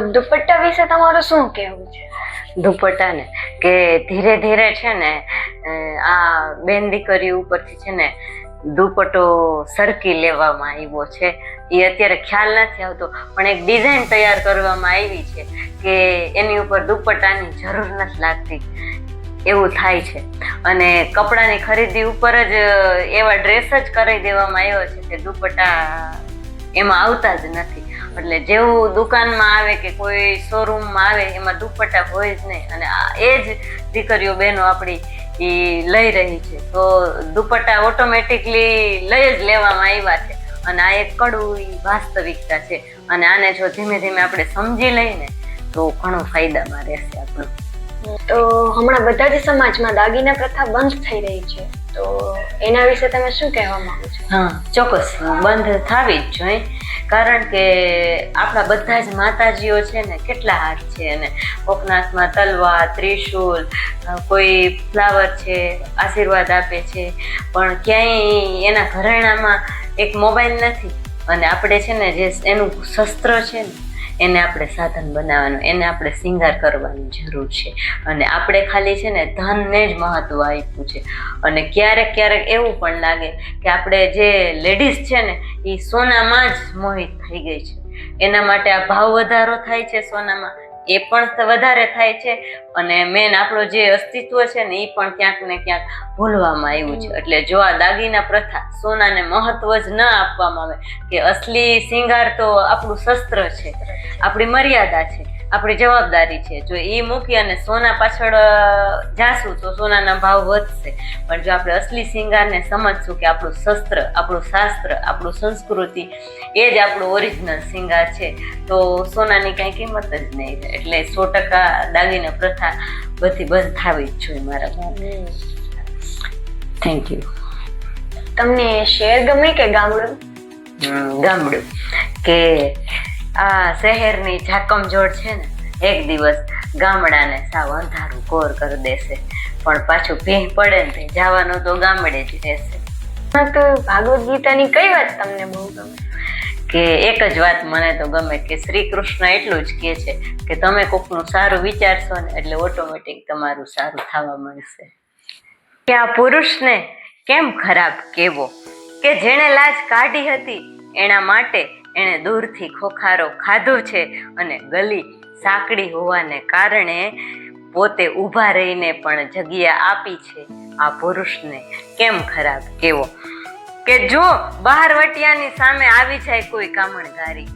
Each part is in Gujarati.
દુપટ્ટા વિશે તમારું શું કહેવું છે? દુપટ્ટા ને કે ધીરે ધીરે છે ને આ બેન દીકરી ઉપરથી છે ને, દુપટ્ટો સરકી લેવામાં આવ્યો છે. એ અત્યારે ખ્યાલ નથી આવતો, પણ એક ડિઝાઇન તૈયાર કરવામાં આવી છે કે એની ઉપર દુપટ્ટાની જરૂર નથી લાગતી. એવું થાય છે. અને કપડાની ખરીદી ઉપર જ, એવા ડ્રેસ જ કરી દેવામાં આવ્યો છે કે દુપટ્ટા એમાં આવતા જ નથી. એટલે જેવું દુકાનમાં આવે કે કોઈ શોરૂમમાં આવે એમાં દુપટ્ટા હોય જ નહીં. અને આ એ જ દીકરીઓ બહેનો આપણી એ લઈ રહી છે. તો દુપટ્ટા ઓટોમેટિકલી લઈ જ લેવામાં આવ્યા છે. અને આ એક કડવું વાસ્તવિકતા છે. અને આને જો ધીમે ધીમે આપણે સમજી લઈને તો ઘણો ફાયદામાં રહેશે આપણું. તો હમણાં બધા જ સમાજમાં દાગીના પ્રથા બંધ થઈ રહી છે. તો એના વિશે તમે શું કહેવા માંગો છો? હા ચોક્કસ. બંધ થવી જ જોઈએ. કારણ કે આપણા બધા જ માતાજીઓ છે ને કેટલા હાથ છે અને કોકનાથમાં તલવા ત્રિશૂલ કોઈ ફ્લાવર છે, આશીર્વાદ આપે છે, પણ ક્યાંય એના ઘરેણામાં એક મોબાઈલ નથી. અને આપણે છે ને જે એનું શસ્ત્ર છે ને, એને આપણે સાધન બનાવવાનું, એને આપણે શિંગાર કરવાની જરૂર છે. અને આપણે ખાલી છે ને ધનને જ મહત્વ આપ્યું છે. અને ક્યારેક ક્યારેક એવું પણ લાગે કે આપણે જે લેડીઝ છે ને એ સોનામાં જ મોહિત થઈ ગઈ છે. એના માટે આ ભાવ વધારો થાય છે સોનામાં. એ પણ વધારે થાય છે અને મેન આપણો જે અસ્તિત્વ છે ને એ પણ ક્યાંક ને ક્યાંક ભૂલવામાં આવ્યું છે. એટલે જો આ દાગીના પ્રથા સોનાને મહત્વ જ ન આપવામાં આવે, કે અસલી શિંગાર તો આપણું શસ્ત્ર છે, આપણી મર્યાદા છે આપણી જવાબદારી છે. જો એ મૂકી અને સોના પાછળ જાશું તો સોનાના ભાવ વધશે. પણ જો આપણે અસલી શિંગારને સમજશું કે આપણું શસ્ત્ર આપણું શાસ્ત્ર આપણું સંસ્કૃતિ એ જ આપણું ઓરિજિનલ શિંગાર છે તો સોનાની કાંઈ કિંમત જ નહીં એટલે સો ટકા દાગીના પ્રથા બધી બંધ થવી જ જોઈએ મારા થેન્ક યુ તમને શહેર ગમે કે ગામડું? ગામડું. કે આ શહેરની ઝાકમજોડ છે ને એક દિવસ ગામડાને સાવ અંધારું કોર કરી દેશે. પણ પાછું ભીહ પડે ને તે જવાનું તો ગામડે જ રહેશે. તો ભાગવત ગીતાની કઈ વાત તમને બહુ ગમે? કે એક જ વાત મને તો ગમે કે શ્રી કૃષ્ણ એટલું જ કહે છે કે તમે કોકનું સારું વિચારશો ને એટલે ઓટોમેટિક તમારું સારું થવા મળશે કે આ પુરુષને કેમ ખરાબ કેવો કે જેણે લાજ કાઢી હતી એના માટે એણે દૂરથી ખોખારો ખાધો છે અને ગલી સાંકડી હોવાને કારણે પોતે ઊભા રહીને પણ જગ્યા આપી છે આ પુરુષને. કેમ ખરાબ? કેવો? કે જો બહાર વટિયાની સામે આવી જાય કોઈ કામણગારી.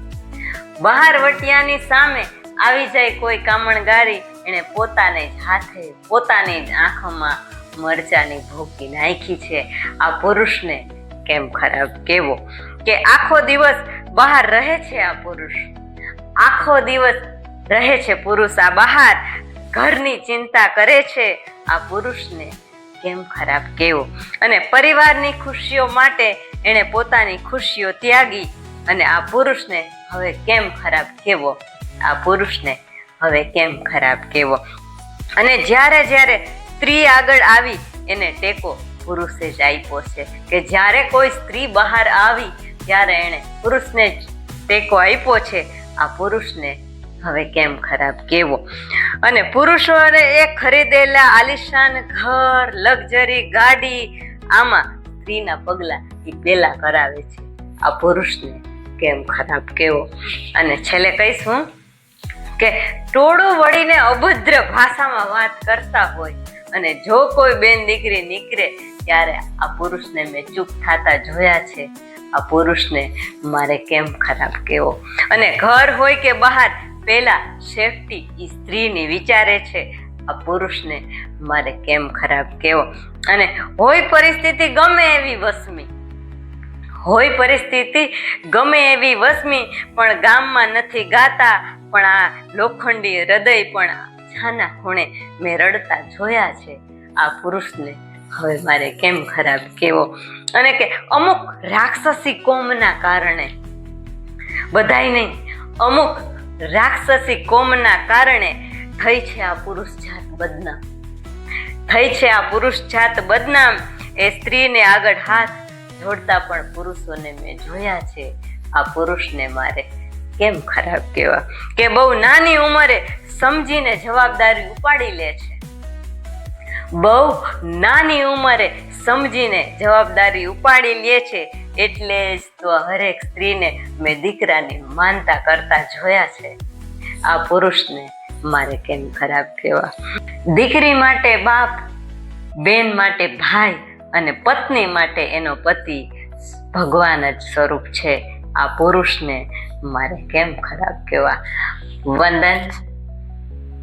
બહાર વટિયાની સામે આવી જાય કોઈ કામણગારી, એણે પોતાને જ હાથે, પોતાની જ આંખોમાં મરચાની ભૂકી નાખી છે. આ પુરુષને કેમ ખરાબ? કેવો? કે આખો દિવસ બહાર રહે છે આ પુરુષ. આખો દિવસ રહે છે પુરુષ આ બહાર. ઘરની ચિંતા કરે છે આ પુરુષને. કેમ ખરાબ કેવો? અને પરિવારની ખુશીઓ માટે એણે પોતાની ખુશીઓ ત્યાગી અને આ પુરુષને હવે કેમ ખરાબ કેવો? આ પુરુષને હવે કેમ ખરાબ કેવો? અને જ્યારે જ્યારે સ્ત્રી આગળ આવી, એને ટેકો પુરુષે જ આપ્યો છે કે જ્યારે કોઈ સ્ત્રી બહાર આવી ત્યારે એણે પુરુષને જ ટેકો આપ્યો છે. આ પુરુષને હવે કેમ ખરાબ કેવો? અને પુરુષોને એ ખરીદેલા આલિશાન ઘર, લક્ઝરી ગાડી આમાં સ્ત્રીના પગલા એ પેલા કરાવે છે. આ પુરુષને કેમ ખરાબ કેવો? અને છેલ્લે કહીશું કે ટોળું વળીને અભદ્ર ભાષામાં વાત કરતા હોય અને જો કોઈ બેન દીકરી નીકળે ત્યારે આ પુરુષને મેં ચૂપ થતા જોયા છે. આ પુરુષને મારે કેમ ખરાબ કેવો? અને ઘર હોય કે બહાર પહેલા સેફટી એ સ્ત્રીની વિચારે છે. આ પુરુષને મારે કેમ ખરાબ કેવો? અને હોય પરિસ્થિતિ ગમે એવી વસમી. હોય પરિસ્થિતિ ગમે એવી વસમી, પણ ગામમાં નથી ગાતા, પણ આ લોખંડી હૃદય પણ છાના ખૂણે મેં રડતા જોયા છે. આ પુરુષને હવે મારે કેમ ખરાબ કેવો? અને કે અમુક રાક્ષસી કોમના કારણે. બધાય નહીં, અમુક રાક્ષસી કોમના કારણે થઈ છે આ પુરુષ જાત બદનામ. થઈ છે આ પુરુષ જાત બદનામ. એ સ્ત્રીને આગળ હાથ જોડતા પણ પુરુષોને મેં જોયા છે. આ પુરુષને મારે કેમ ખરાબ કહેવા કે બહુ નાની ઉંમરે સમજીને જવાબદારી ઉપાડી લે છે. બહુ નાની ઉંમરે સમજીને જવાબદારી ઉપાડી લે છે, એટલે જ તો હરેક સ્ત્રીને મેં દીકરાની માનતા કરતા જોયા છે. આ પુરુષને મારે કેમ ખરાબ કહેવા? દીકરી માટે બાપ, બેન માટે ભાઈ અને પત્ની માટે એનો પતિ ભગવાન જ સ્વરૂપ છે. આ પુરુષને મારે કેમ ખરાબ કહેવા? વંદન.